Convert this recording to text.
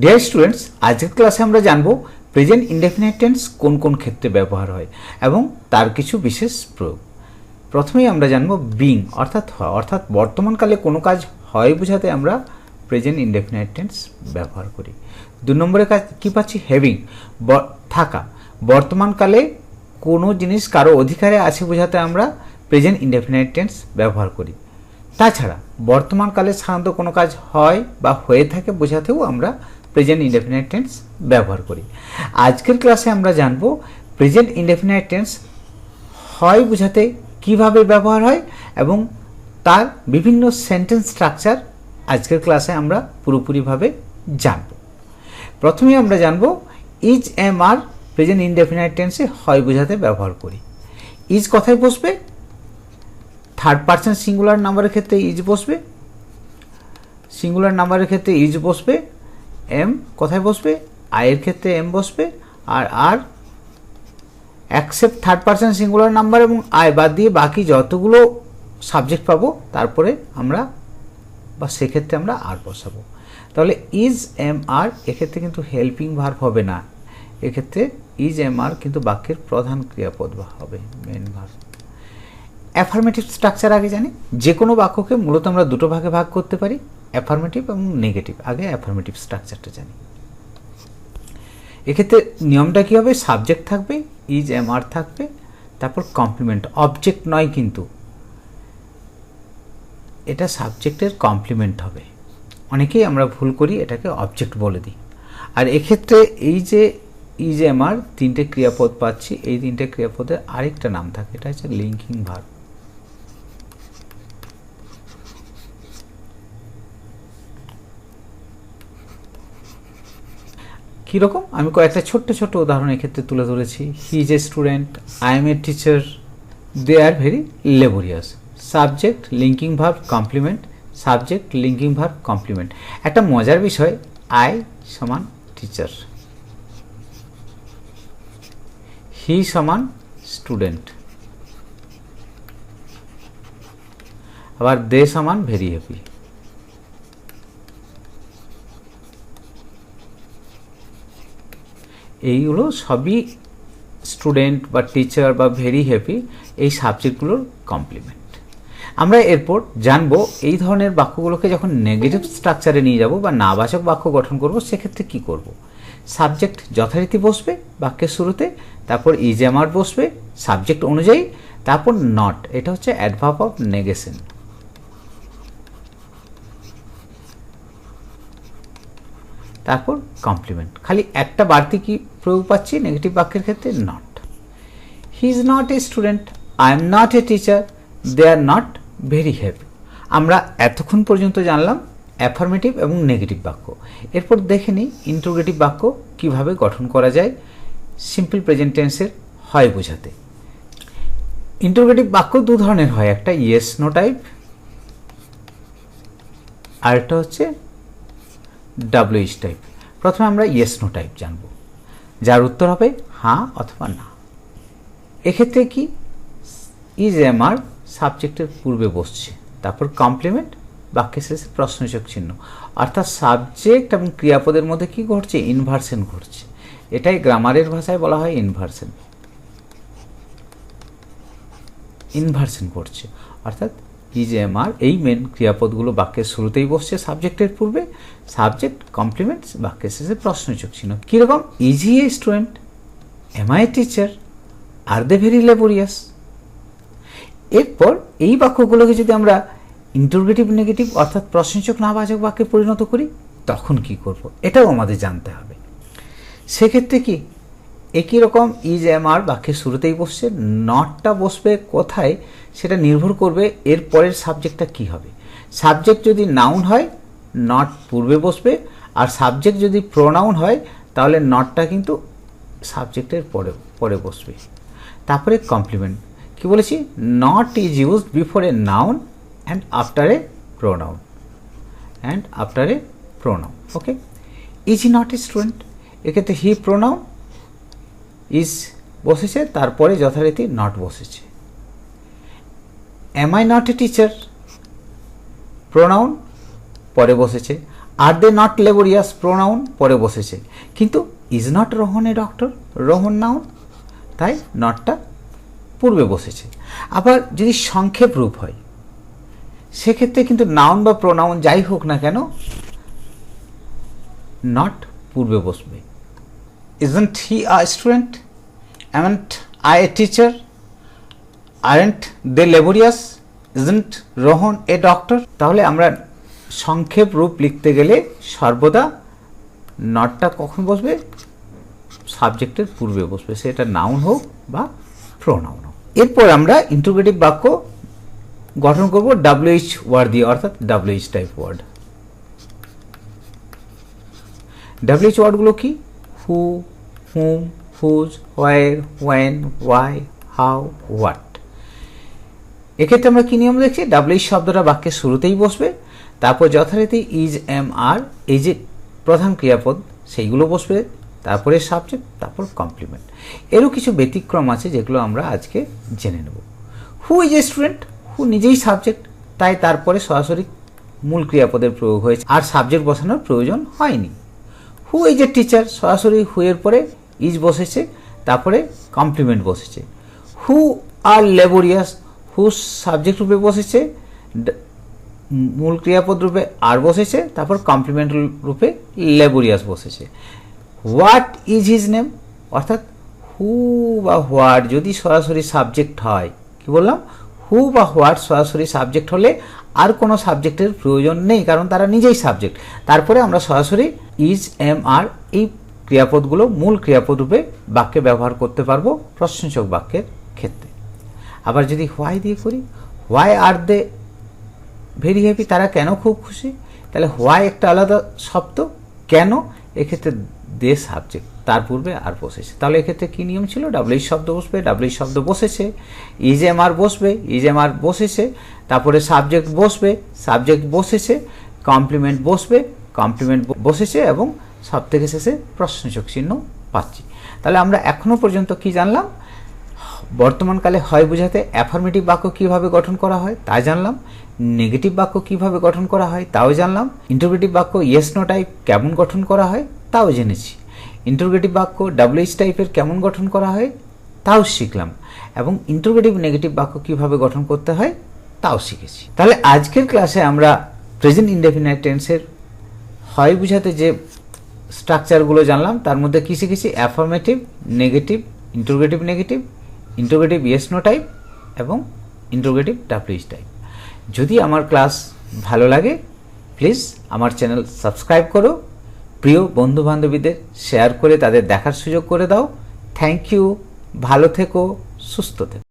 Dear students আজকের ক্লাসে আমরা জানব প্রেজেন্ট ইনডেফিনাইট টেন্স কোন কোন ক্ষেত্রে ব্যবহার হয় এবং তার কিছু বিশেষ প্রয়োগ। প্রথমেই আমরা জানব বিং অর্থাৎ অর্থাৎ বর্তমানকালে কোনো কাজ হয় বোঝাতে আমরা প্রেজেন্ট ইনডেফিনাইট টেন্স ব্যবহার করি। দু নম্বরে কাজ কী পাচ্ছি? হ্যাভিং থাকা। বর্তমানকালে কোনো জিনিস কারও অধিকারে আছে বোঝাতে আমরা প্রেজেন্ট ইনডেফিনাইট টেন্স ব্যবহার করি। তাছাড়া বর্তমানকালে সাধারণত কোনো কাজ হয় বা হয়ে থাকে বোঝাতেও আমরা প্রেজেন্ট ইনডেফিনাইট টেন্স ব্যবহার করি। আজকের ক্লাসে আমরা জানব প্রেজেন্ট ইনডেফিনাইট টেন্স হয় বোঝাতে কীভাবে ব্যবহার হয় এবং তার বিভিন্ন সেন্টেন্স স্ট্রাকচার আজকের ক্লাসে আমরা পুরোপুরিভাবে জানব। প্রথমে আমরা জানব is am are present indefinite টেন্সে হয় বোঝাতে ব্যবহার করি। ইজ কথায় বসবে? থার্ড পার্সন সিঙ্গুলার নাম্বারের ক্ষেত্রে ইজ বসবে। সিঙ্গুলার নাম্বারের ক্ষেত্রে ইজ বসবে। এম কোথায় বসবে? আয়ের ক্ষেত্রে এম বসবে আর are except third person singular number এবং আয় বাদ দিয়ে বাকি যতগুলো সাবজেক্ট পাবো, তারপরে আমরা বা সেক্ষেত্রে আমরা আর বসাবো। তাহলে ইজ এম আর এক্ষেত্রে কিন্তু হেল্পিং ভার্ব হবে না। এক্ষেত্রে ইজ এম আর কিন্তু বাক্যের প্রধান ক্রিয়াপদ হবে মেন ভার্ব অ্যাফার্মেটিভ স্ট্রাকচার আগে জানি। যে কোনো বাক্যকে মূলত আমরা দুটো ভাগে ভাগ করতে পারি। অ্যাফার্মেটিভ এবং নেগেটিভ আগে অ্যাফার্মেটিভ স্ট্রাকচারটা জানি। এক্ষেত্রে নিয়মটা কী হবে? সাবজেক্ট থাকবে ইজ এম আর থাকবে, তারপর কমপ্লিমেন্ট অবজেক্ট নয় কিন্তু। এটা সাবজেক্টের কমপ্লিমেন্ট হবে। অনেকেই আমরা ভুল করি, এটাকে অবজেক্ট বলে দিই। আর এক্ষেত্রে এই যে ইজ এম আর তিনটে ক্রিয়াপদ পাচ্ছি, এই তিনটে ক্রিয়াপদের আরেকটা নাম থাকে, এটা হচ্ছে লিঙ্কিং ভার্ব কীরকম? আমি কয়েকটা ছোট্ট ছোট্ট উদাহরণ এক্ষেত্রে তুলে ধরেছি। He is a student I am a teacher they are very laborious subject linking verb complement subject linking verb complement একটা মজার বিষয় আই সমান টিচার হি সমান স্টুডেন্ট আবার দে সমান ভেরি হ্যাপি এইগুলো সবই স্টুডেন্ট বা টিচার বা ভেরি হ্যাপি এই সাবজেক্টগুলোর কমপ্লিমেন্ট আমরা এরপর জানব এই ধরনের বাক্যগুলোকে যখন নেগেটিভ স্ট্রাকচারে নিয়ে যাব বা নাবাচক বাক্য গঠন করব, সেক্ষেত্রে কি করব? সাবজেক্ট যথারীতি বসবে বাক্যের শুরুতে, তারপর ইজেমার বসবে সাবজেক্ট অনুযায়ী, তারপর নট এটা হচ্ছে অ্যাডভাব অফ নেগেশন তারপর কমপ্লিমেন্ট খালি একটা বাড়তি কি প্রয়োগ পাচ্ছি নেগেটিভ বাক্যের ক্ষেত্রে? Not he is not a student I am not a teacher they are not very happy আমরা এতক্ষণ পর্যন্ত জানলাম অ্যাফার্মেটিভ এবং নেগেটিভ বাক্য। এরপর দেখে নিই ইন্ট্রোগেটিভ বাক্য কীভাবে গঠন করা যায়। সিম্পল প্রেজেন্ট টেন্সের হয় বোঝাতে। ইন্ট্রোগেটিভ বাক্য দু ধরনের হয়। একটা ইয়েস নো টাইপ আরেকটা হচ্ছে ডাব্লিউইচ টাইপ প্রথমে আমরা ইয়েস নো টাইপ জানব। যার উত্তর হবে হ্যাঁ অথবা না। এক্ষেত্রে কি? ইজ এম আর সাবজেক্টের পূর্বে বসছে। তারপর কমপ্লিমেন্ট বাক্যের শেষে প্রশ্নসূচক চিহ্ন। অর্থাৎ সাবজেক্ট এবং ক্রিয়াপদের মধ্যে কি ঘটছে? ইনভার্সন ঘটছে। এটাই গ্রামারের ভাষায় বলা হয় ইনভার্সন ইনভার্সন করছে অর্থাৎ ইজ এম এই মেন ক্রিয়াপদগুলো বাক্যের শুরুতেই বসছে সাবজেক্টের পূর্বে। সাবজেক্ট কমপ্লিমেন্টস বাক্যের শেষে প্রশ্নসূচক চিহ্ন। কীরকম? Is he a student am I teacher are they very laborious এরপর এই বাক্যগুলোকে যদি আমরা ইন্টারোগেটিভ নেগেটিভ অর্থাৎ প্রশ্নসূচক নাবাচক বাক্যে পরিণত করি, তখন কি করব? এটাও আমাদের জানতে হবে। সেক্ষেত্রে কি? একই রকম ইজ এম আর বাক্যের শুরুতেই বসছে নটটা বসবে কোথায় সেটা নির্ভর করবে এর পরের সাবজেক্টটা কি হবে। সাবজেক্ট যদি নাউন হয় নট পূর্বে বসবে, আর সাবজেক্ট যদি প্রোনাউন হয়, তাহলে নটটা কিন্তু সাবজেক্টের পরে পরে বসবে। তারপরে কমপ্লিমেন্ট কি বলেছি? Not is use before a noun and after a pronoun and after a pronoun okay is not a student এক্ষেত্রে হি প্রোনাউন ইজ বসেছে, তারপরে যথারীতি নট বসেছে। Am I not a teacher pronoun পরে বসেছে। আর দে নট লেবোরিয়াস প্রোনাউন পরে বসেছে। কিন্তু is not Rohan a doctor Rohan noun তাই নটটা পূর্বে বসেছে। আবার যদি সংক্ষেপ রূপ হয়, সেক্ষেত্রে কিন্তু নাউন বা প্রোনাউন যাই হোক না কেন নট পূর্বে বসবে। Isn't he a student amn't I a teacher aren't they laborious isn't Rohan a doctor তাহলে আমরা সংক্ষেপ রূপ লিখতে গেলে সর্বদা নটটা কখন বসবে? সাবজেক্টের পূর্বে বসবে। সেটা নাউন হোক বা প্রোনাউন হোক। এরপর আমরা ইন্টিগ্রেটিভ বাক্য গঠন করব ডাব্লিউএইচ ওয়ার্ড দিয়ে, অর্থাৎ ডাব্লিউএইচ টাইপ ওয়ার্ড ডাব্লিউএইচ ওয়ার্ডগুলো কি? Who whom whose where when why how what এক্ষেত্রে আমরা কি নিয়ম দেখছি? ডাব্লিউএইচ শব্দটা বাক্যের শুরুতেই বসবে, তারপর যথারীতি ইজ এম আর এই যে প্রধান ক্রিয়াপদ, সেইগুলো বসবে, তারপরে সাবজেক্ট তারপর কমপ্লিমেন্ট এরও কিছু ব্যতিক্রম আছে যেগুলো আমরা আজকে জেনে নেব। Who is a student who নিজেই সাবজেক্ট তাই তারপরে সরাসরি মূল ক্রিয়াপদের প্রয়োগ হয়েছে, আর সাবজেক্ট বসানোর প্রয়োজন হয়নি। হু ইজ এ টিচার সরাসরি হু এর পরে ইজ বসেছে, তারপরে কমপ্লিমেন্ট বসেছে। হু আর লেবোরিয়াস হু সাবজেক্ট রূপে বসেছে মূল ক্রিয়াপদ রূপে আর বসেছে, তারপর কমপ্লিমেন্ট রূপে লেবোরিয়াস বসেছে। হোয়াট ইজ হিজ নেম অর্থাৎ হু বা হোয়াট যদি সরাসরি সাবজেক্ট হয়, কি বললাম? হু বা হোয়াট সরাসরি সাবজেক্ট হলে আর কোনো সাবজেক্টের প্রয়োজন নেই, কারণ তারা নিজেই সাবজেক্ট তারপরে আমরা সরাসরি ইজ এম আর এই ক্রিয়াপদগুলো মূল ক্রিয়াপদ রূপে বাক্যে ব্যবহার করতে পারব প্রশ্নসূচক বাক্যের ক্ষেত্রে। আবার যদি হোয়াই দিয়ে করি why are they very happy তারা কেন খুব খুশি? তাহলে হোয়াই একটা আলাদা শব্দ, কেন? এক্ষেত্রে দে সাবজেক্ট তার পূর্বে আর বসেছে। তাহলে এক্ষেত্রে কী নিয়ম ছিল? ডাব্লিউ শব্দ বসবে ডাব্লিউ শব্দ বসেছে ইজ এম আর বসবে ইজ এম আর বসেছে, তারপরে সাবজেক্ট বসবে সাবজেক্ট বসেছে কমপ্লিমেন্ট বসবে কমপ্লিমেন্ট বসেছে এবং সব থেকে শেষে প্রশ্নসূচক চিহ্ন পাচ্ছি। তাহলে আমরা এখনও পর্যন্ত কি জানলাম? বর্তমানকালে হয় বোঝাতে অ্যাফার্মেটিভ বাক্য কীভাবে গঠন করা হয় তা জানলাম। নেগেটিভ বাক্য কীভাবে গঠন করা হয় তাও জানলাম। ইন্টারগ্রেটিভ বাক্য ইয়েস নো টাইপ কেমন গঠন করা হয় তাও জেনেছি। ইন্টারগ্রেটিভ বাক্য ডাব্লিউএইচ টাইপের কেমন গঠন করা হয় তাও শিখলাম। এবং ইন্টারগ্রেটিভ নেগেটিভ বাক্য কীভাবে গঠন করতে হয় তাও শিখেছি। তাহলে আজকের ক্লাসে আমরা প্রেজেন্ট ইনডেফিনাইট টেন্সের হয় বুঝাতে যে স্ট্রাকচারগুলো জানলাম, তার মধ্যে কী কিছু affirmative negative interrogative negative interrogative yes no type এবং ইন্টারোগেটিভ ডাব্লিউএইচ টাইপ যদি আমার ক্লাস ভালো লাগে প্লিজ আমার চ্যানেল সাবস্ক্রাইব করো। প্রিয় বন্ধু বান্ধবীদের শেয়ার করে তাদের দেখার সুযোগ করে দাও। থ্যাংক ইউ ভালো থেকো, সুস্থ থেকো।